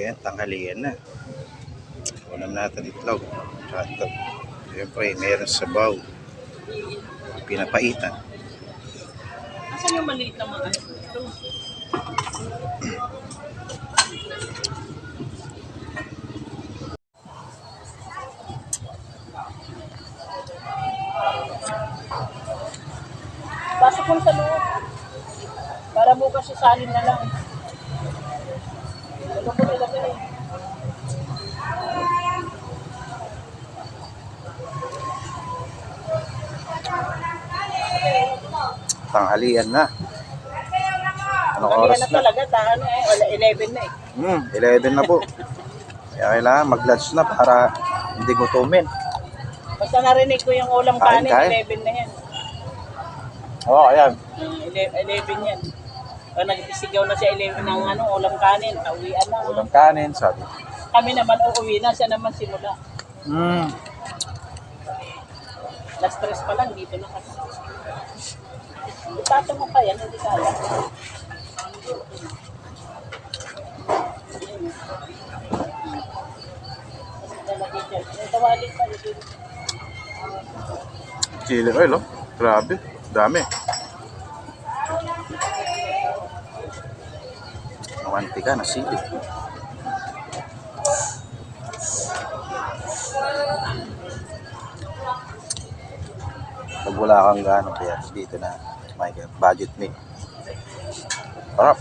Kaya tanghalian na. Unam natin itlog. Hotdog. Siyempre, meron sabaw. Pinapaitan. Asan yung maliit na mga ito? Pasok mo sa loob. Para bukas isalin na lang. Ano? Tanghalian na. Kanina oras na na? talaga, tahan eh. Wala, 11 na eh. Hmm, 11 na po. Kaya kailangan mag-lunch na para hindi gutumin. Basta narinig ko yung ulam kanin, kain. 11 na yan. Oo, oh, ayan. Mm, ele- 11 yan. O nagtisigaw na siya 11 ng ano, ulam kanin, tawian na. Ulam kanin, sabi. Kami naman uuwi na, siya naman simula. Hmm. Last stress pa lang, dito na kasi. Itato mo pa yan, hindi kaya. Chili oil, oh. Grabe. Dami. Nawanti ka na sili. Pag wala kang gano'n, kaya dito na may budget meal. Sarap.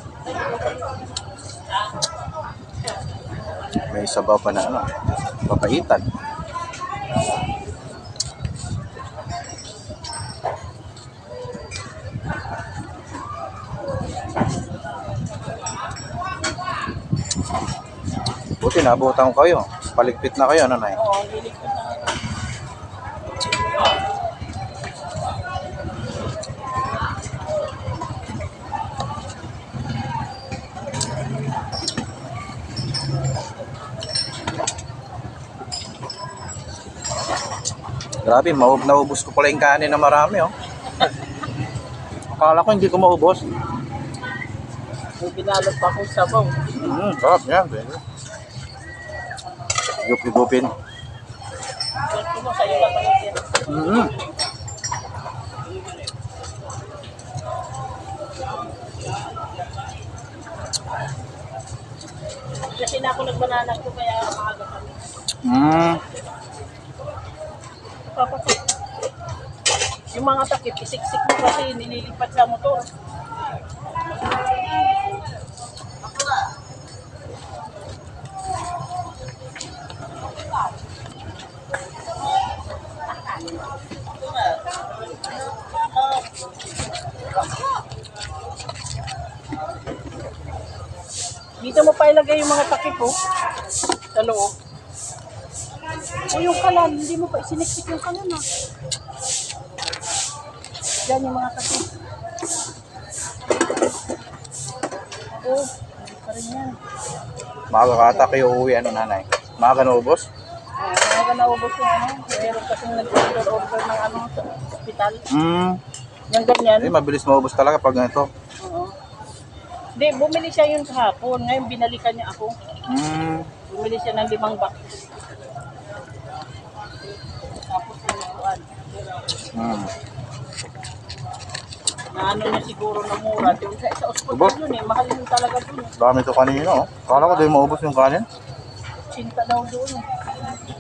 May sabaw pa na ano, papaitan. Buti nabutan ko kayo. Paligpit na kayo, nanay. Oo, ang hilig ko na. Grabe, maub naubos ko pala yung kanin na marami, oh. Akala ko hindi ko maubos. May binalot pa akong sabaw. Mm, sarap yan. Gup-gupin. Gusto mo, sa'yo lang ako yan. Kasi na ako nagbanana ko kaya maaga kami. Mm. Papasok. Yung mga takip, isiksik mo kasi nililipat sa motor. Dito mo pa ilagay yung mga takip oh. Sa loob. O yung kalan, hindi mo pa isiniksik yung kalan ah. Yan yung mga takip. Hindi pa rin yan. Maaga ka ata kayo uuwi, ano nanay? Maaga naubos? Ah, Mga naubos yung ano, mayroon kasing nag-order order ng ano sa hospital. Mm. Yung ganyan. Eh, mabilis maubos talaga pag ganito. Hindi, bumili siya yun kahapon. Ngayon binalikan niya ako. Mm. Bumili siya ng limang box. Tapos pinutuan. Mm. Na ano niya siguro na mura. Doon sa, sa Aba. hospital yun eh. Mahal yun talaga doon. eh. Dami to kanina, oh. Akala ko di maubos yung kanin. Sinta daw doon. eh.